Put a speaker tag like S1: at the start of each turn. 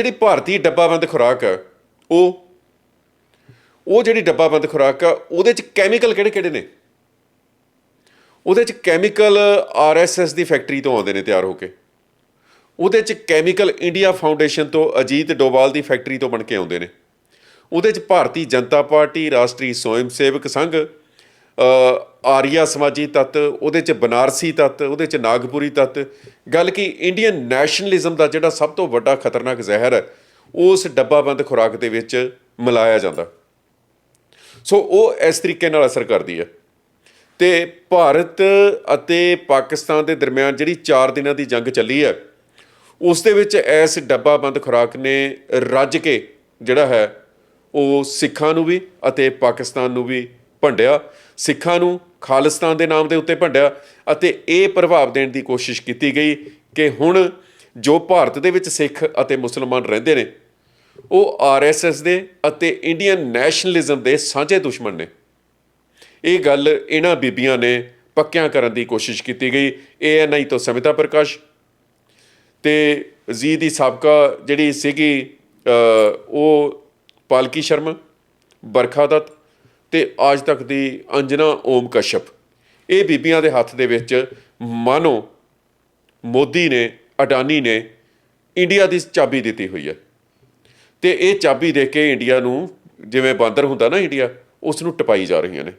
S1: ਜਿਹੜੀ ਭਾਰਤੀ ਡੱਬਾਬੰਦ ਖੁਰਾਕ ਆ, ਉਹ ਉਹ ਜਿਹੜੀ ਡੱਬਾਬੰਦ ਖੁਰਾਕ ਆ, ਉਹਦੇ ਚ ਕੈਮੀਕਲ ਕਿਹੜੇ ਕਿਹੜੇ ਨੇ? ਉਹਦੇ ਚ ਕੈਮੀਕਲ ਆਰਐਸਐਸ ਦੀ ਫੈਕਟਰੀ ਤੋਂ ਆਉਂਦੇ ਨੇ ਤਿਆਰ ਹੋ ਕੇ। ਉਹਦੇ ਚ ਕੈਮੀਕਲ ਇੰਡੀਆ ਫਾਊਂਡੇਸ਼ਨ ਤੋਂ ਅਜੀਤ ਡੋਵਾਲ ਦੀ ਫੈਕਟਰੀ ਤੋਂ ਬਣ ਕੇ ਆਉਂਦੇ ਨੇ। ਉਹਦੇ ਚ ਭਾਰਤੀ ਜਨਤਾ ਪਾਰਟੀ, ਰਾਸ਼ਟਰੀ ਸਵੈਮ ਸੇਵਕ ਸੰਘ ਆਰੀਆ ਸਮਾਜੀ ਤੱਤ, ਉਹਦੇ ਚ ਬਨਾਰਸੀ ਤੱਤ, ਉਹਦੇ ਚ ਨਾਗਪੁਰੀ ਤੱਤ। ਗੱਲ ਕੀ ਇੰਡੀਅਨ ਨੈਸ਼ਨਲਿਜ਼ਮ ਦਾ ਜਿਹੜਾ ਸਭ ਤੋਂ ਵੱਡਾ ਖਤਰਨਾਕ ਜ਼ਹਿਰ ਹੈ, ਉਸ ਡੱਬਾਬੰਦ ਖੁਰਾਕ ਦੇ ਵਿੱਚ ਮਿਲਾਇਆ ਜਾਂਦਾ। ਸੋ ਉਹ ਇਸ ਤਰੀਕੇ ਨਾਲ ਅਸਰ ਕਰਦੀ ਹੈ। ਤੇ ਭਾਰਤ ਅਤੇ ਪਾਕਿਸਤਾਨ ਦੇ ਦਰਮਿਆਨ ਜਿਹੜੀ 4 ਦਿਨਾਂ ਦੀ ਜੰਗ ਚੱਲੀ ਹੈ, ਉਸ ਦੇ ਵਿੱਚ ਇਸ ਡੱਬਾਬੰਦ ਖੁਰਾਕ ਨੇ ਰੱਜ ਕੇ ਜਿਹੜਾ ਹੈ, ਉਹ ਸਿੱਖਾਂ ਨੂੰ ਵੀ ਅਤੇ ਪਾਕਿਸਤਾਨ ਨੂੰ ਵੀ ਭੰਡਿਆ, ਸਿੱਖਾਂ ਨੂੰ ਖਾਲਿਸਤਾਨ ਦੇ ਨਾਮ ਦੇ ਉੱਤੇ ਭੰਡਿਆ ਅਤੇ ਇਹ ਪ੍ਰਭਾਵ ਦੇਣ ਦੀ ਕੋਸ਼ਿਸ਼ ਕੀਤੀ ਗਈ ਕਿ ਹੁਣ ਜੋ ਭਾਰਤ ਦੇ ਵਿੱਚ ਸਿੱਖ ਅਤੇ ਮੁਸਲਮਾਨ ਰਹਿੰਦੇ ਨੇ, ਉਹ ਆਰਐਸਐਸ ਦੇ ਅਤੇ ਇੰਡੀਅਨ ਨੈਸ਼ਨਲਿਜ਼ਮ ਦੇ ਸਾਂਝੇ ਦੁਸ਼ਮਣ ਨੇ। ਇਹ ਗੱਲ ਇਹਨਾਂ ਬੀਬੀਆਂ ਨੇ ਪੱਕਿਆਂ ਕਰਨ ਦੀ ਕੋਸ਼ਿਸ਼ ਕੀਤੀ ਗਈ। ਏਐਨਆਈ ਤੋਂ ਸਮਿਤਾ ਪ੍ਰਕਾਸ਼ ਤੇ ਜੀ ਦੀ ਸਾਬਕਾ ਜਿਹੜੀ ਸੀਗੀ ਉਹ ਪਾਲਕੀ ਸ਼ਰਮਾ, ਬਰਖਾ ਦੱਤ ਤੇ ਆਜ ਤੱਕ ਦੀ ਅੰਜਨਾ ਓਮ ਕਸ਼ਪ। ਇਹ ਬੀਬੀਆਂ ਦੇ ਹੱਥ ਦੇ ਵਿੱਚ ਮਾਨੋ ਮੋਦੀ ਨੇ, ਅਡਾਨੀ ਨੇ ਇੰਡੀਆ ਦੀ ਚਾਬੀ ਦਿੱਤੀ ਹੋਈ ਹੈ। ਤੇ ਇਹ ਚਾਬੀ ਦੇ ਕੇ ਇੰਡੀਆ ਨੂੰ ਜਿਵੇਂ ਬਾਂਦਰ ਹੁੰਦਾ ਨਾ ਇੰਡੀਆ ਉਸ ਨੂੰ ਟਪਾਈ ਜਾ ਰਹੀਆਂ ਨੇ।